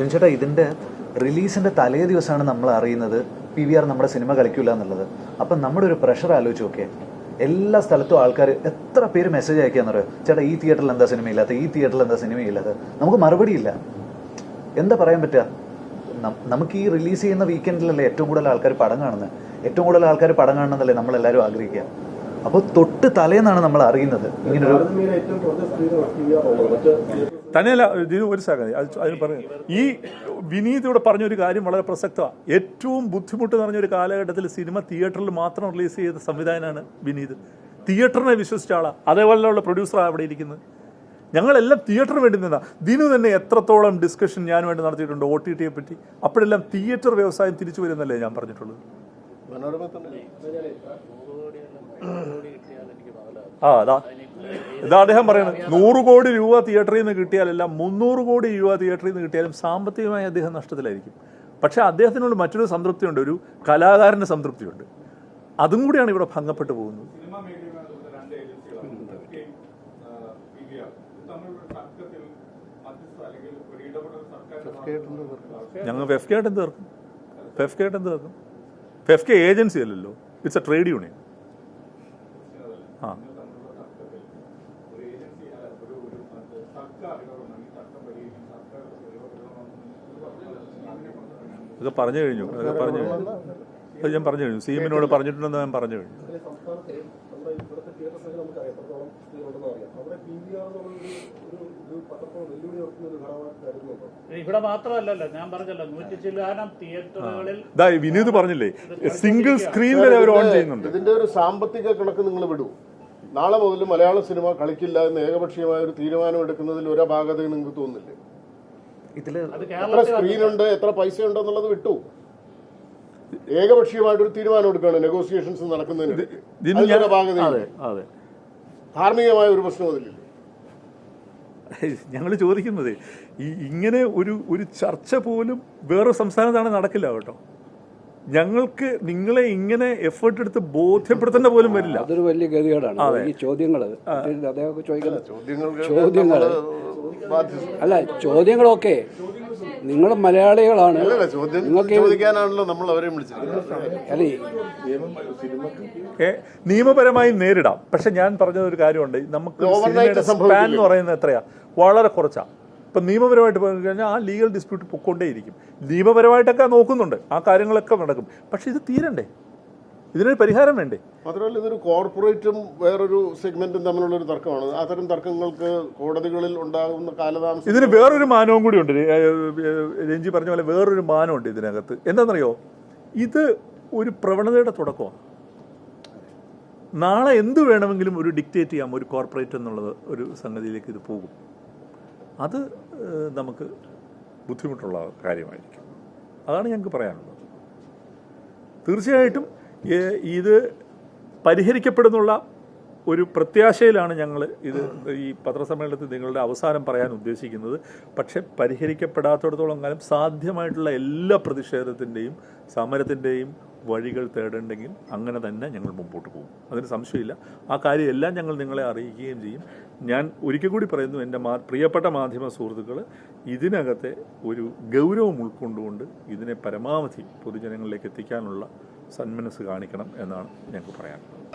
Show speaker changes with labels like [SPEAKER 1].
[SPEAKER 1] ചേട്ടാ ഇതിന്റെ റിലീസിന്റെ തലേ ദിവസമാണ് നമ്മൾ അറിയുന്നത്. പി വി ആർ നമ്മുടെ സിനിമ കളിക്കില്ല എന്നുള്ളത്. അപ്പൊ നമ്മുടെ ഒരു പ്രഷർ ആലോചിച്ച് നോക്കിയേ. എല്ലാ സ്ഥലത്തും ആൾക്കാർ എത്ര പേര് മെസ്സേജ് അയക്കാന്നറിയോ ചേട്ടാ ഈ തിയേറ്ററിൽ എന്താ സിനിമ ഇല്ലാത്ത ഈ തിയേറ്ററിൽ എന്താ സിനിമ ഇല്ലാത്ത നമുക്ക് മറുപടിയില്ല എന്താ പറയാൻ പറ്റുക? നമുക്ക് ഈ റിലീസ് ചെയ്യുന്ന വീക്കെൻഡിലല്ലേ ഏറ്റവും കൂടുതൽ ആൾക്കാർ പടം കാണുന്നത്? ഏറ്റവും കൂടുതൽ ആൾക്കാർ പടം കാണണമെന്നല്ലേ നമ്മൾ എല്ലാവരും ആഗ്രഹിക്കുക? അപ്പോൾ തൊട്ട് തലേന്നാണ് നമ്മൾ അറിയുന്നത്. ഇങ്ങനൊരു
[SPEAKER 2] തന്നെയല്ല ഇത് ഒരു അത് അതിന് പറഞ്ഞു. ഈ വിനീത് ഇവിടെ പറഞ്ഞൊരു കാര്യം വളരെ പ്രസക്തമാണ് ഏറ്റവും ബുദ്ധിമുട്ട് നിറഞ്ഞൊരു കാലഘട്ടത്തിൽ സിനിമ തിയേറ്ററിൽ മാത്രം റിലീസ് ചെയ്ത സംവിധാനമാണ് വിനീത്. തിയേറ്ററിനെ വിശ്വസിച്ച ആളാണ് അതേപോലെയുള്ള പ്രൊഡ്യൂസറാണ് അവിടെ ഇരിക്കുന്നത്. ഞങ്ങളെല്ലാം തിയേറ്ററിന് വേണ്ടി നിന്നാ. ദിനു തന്നെ എത്രത്തോളം ഡിസ്കഷൻ ഞാൻ വേണ്ടി നടത്തിയിട്ടുണ്ട് ഒ ടി ടിയെ പറ്റി. അപ്പോഴെല്ലാം തിയേറ്റർ വ്യവസായം തിരിച്ചു വരുന്നല്ലേ ഞാൻ പറഞ്ഞിട്ടുള്ളത്. ആ അതാ. ഇതാ അദ്ദേഹം പറയുന്നത് നൂറ് കോടി രൂപ തിയേറ്ററിൽ നിന്ന് കിട്ടിയാലല്ല മുന്നൂറ് കോടി രൂപ തിയേറ്ററിൽ നിന്ന് കിട്ടിയാലും സാമ്പത്തികമായി അദ്ദേഹം നഷ്ടത്തിലായിരിക്കും. പക്ഷെ അദ്ദേഹത്തിനോട് മറ്റൊരു സംതൃപ്തിയുണ്ട് ഒരു കലാകാരന്റെ സംതൃപ്തിയുണ്ട്. അതും കൂടിയാണ് ഇവിടെ ഭംഗപ്പെട്ടു പോകുന്നത്. ഞങ്ങൾ ഫെഫ്കെ ആയിട്ട് എന്ത് തീർക്കും? ഫെഫ്കെ ആയിട്ട് എന്ത് തീർക്കും? ഫെഫ്കെ ഏജൻസി അല്ലല്ലോ ഇറ്റ്സ് എ ട്രേഡ് യൂണിയൻ ആ. അതൊക്കെ പറഞ്ഞു കഴിഞ്ഞു. അതൊക്കെ പറഞ്ഞു കഴിഞ്ഞു. അത് ഞാൻ പറഞ്ഞു കഴിഞ്ഞു. സീമിനോട് പറഞ്ഞിട്ടുണ്ടെന്ന് ഞാൻ പറഞ്ഞു കഴിഞ്ഞു.
[SPEAKER 3] ഇവിടെ മാത്രമല്ലല്ലോ. ഞാൻ പറഞ്ഞല്ലോ നൂറ്റി ചില്ലാനം തിയേറ്ററുകളിൽ
[SPEAKER 2] വിനീത് പറഞ്ഞില്ലേ? സിംഗിൾ സ്ക്രീനിൽ അവർ ഓൺ ചെയ്യുന്നുണ്ട്.
[SPEAKER 4] ഇതിന്റെ ഒരു സാമ്പത്തിക കണക്ക് നിങ്ങൾ വിടൂ. നാളെ മുതൽ മലയാള സിനിമ കളിക്കില്ല എന്ന് ഏകപക്ഷീയമായ ഒരു തീരുമാനം എടുക്കുന്നതിൽ ഒരു അപാകത നിങ്ങൾക്ക് തോന്നുന്നില്ലേ
[SPEAKER 3] ഇതിൽ
[SPEAKER 4] എത്ര
[SPEAKER 3] സ്ക്രീനുണ്ട്
[SPEAKER 4] സ്ക്രീൻ ഉണ്ട് എത്ര പൈസ ഉണ്ട് എന്നുള്ളത് വിട്ടു. ഏകപക്ഷീയമായിട്ടൊരു തീരുമാനം എടുക്കുകയാണ് നെഗോസിയേഷൻസ് നടക്കുന്നതിന്. ധാർമ്മികമായ ഒരു പ്രശ്നം അതിലില്ല
[SPEAKER 2] ഞങ്ങൾ ചോദിക്കുന്നത് ഈ ഇങ്ങനെ ഒരു ഒരു ചർച്ച പോലും വേറെ സംസ്ഥാനത്താണ് നടക്കില്ല കേട്ടോ. ഞങ്ങൾക്ക് നിങ്ങളെ ഇങ്ങനെ എഫേർട്ട് എടുത്ത് ബോധ്യപ്പെടുത്തേണ്ട പോലും വരില്ല.
[SPEAKER 5] അതൊരു വലിയ ഗതികേടാണ്. ഈ ചോദ്യങ്ങൾ അദ്ദേഹം ചോദ്യങ്ങൾ അല്ല ചോദ്യങ്ങളൊക്കെ നിങ്ങൾ മലയാളികളാണ്.
[SPEAKER 4] അല്ലല്ല, ചോദ്യം
[SPEAKER 5] നിങ്ങൾക്ക്
[SPEAKER 4] ചോദിക്കാനാണല്ലോ നമ്മൾ അവരെ വിളിച്ചിരിക്കുന്നത്.
[SPEAKER 5] അല്ലേ
[SPEAKER 2] ഏ, നിയമപരമായി നേരിടാം. പക്ഷെ ഞാൻ പറഞ്ഞ ഒരു കാര്യമുണ്ട്. നമുക്ക് സ്പാൻ എന്ന് പറയുന്നത് എത്രയാ? വളരെ കുറച്ചാ. ഇപ്പൊ നിയമപരമായിട്ട് പറഞ്ഞു കഴിഞ്ഞാൽ ആ ലീഗൽ ഡിസ്പ്യൂട്ട് പൊക്കോണ്ടേയിരിക്കും. നിയമപരമായിട്ടൊക്കെ നോക്കുന്നുണ്ട്. ആ കാര്യങ്ങളൊക്കെ നടക്കും. പക്ഷേ ഇത് തീരണ്ടേ? ഇതിനൊരു പരിഹാരം വേണ്ടേ?
[SPEAKER 4] മാത്രമല്ല ഇതൊരു കോർപ്പറേറ്റും വേറൊരു സെഗ്മെന്റും തമ്മിലുള്ള ഒരു തർക്കമാണ്. അത്തരം തർക്കങ്ങൾക്ക് കോടതികളിൽ ഉണ്ടാകുന്ന കാലതാമസം
[SPEAKER 2] ഇതിന് വേറൊരു മാനവും കൂടി ഉണ്ട്. രഞ്ജി പറഞ്ഞ പോലെ വേറൊരു മാനമുണ്ട് ഇതിനകത്ത്. എന്താണെന്നറിയോ? ഇത് ഒരു പ്രവണതയുടെ തുടക്കമാണ്. നാളെ എന്ത് വേണമെങ്കിലും ഒരു ഡിക്റ്റേറ്റ് ചെയ്യാം ഒരു കോർപ്പറേറ്റ് എന്നുള്ളത് ഒരു സംഗതിയിലേക്ക് ഇത് പോകും. അത് നമുക്ക് ബുദ്ധിമുട്ടുള്ള കാര്യമായിരിക്കും. അതാണ് ഞങ്ങൾക്ക് പറയാനുള്ളത്. തീർച്ചയായിട്ടും ഇത് പരിഹരിക്കപ്പെടുന്നുള്ള ഒരു പ്രത്യാശയിലാണ് ഞങ്ങൾ ഇത് ഈ പത്രസമ്മേളനത്തിൽ നിങ്ങളുടെ അവസാനം പറയാൻ ഉദ്ദേശിക്കുന്നത്. പക്ഷേ പരിഹരിക്കപ്പെടാത്തിടത്തോളം കാലം സാധ്യമായിട്ടുള്ള എല്ലാ പ്രതിഷേധത്തിന്റെയും സമരത്തിന്റെയും വഴികൾ തേടണ്ടെങ്കിൽ അങ്ങനെ തന്നെ ഞങ്ങൾ മുമ്പോട്ട് പോകും. അതിന് സംശയമില്ല. ആ കാര്യമെല്ലാം ഞങ്ങൾ നിങ്ങളെ അറിയിക്കുകയും ചെയ്യും. ഞാൻ ഒരിക്കൽ കൂടി പറയുന്നു എന്റെ മാ പ്രിയപ്പെട്ട മാധ്യമ സുഹൃത്തുക്കൾ ഇതിനകത്തെ ഒരു ഗൗരവം ഉൾക്കൊണ്ടുകൊണ്ട് ഇതിനെ പരമാവധി പൊതുജനങ്ങളിലേക്ക് എത്തിക്കാനുള്ള സന്മനസ് കാണിക്കണം എന്നാണ് ഞങ്ങൾക്ക് പറയാനുള്ളത്.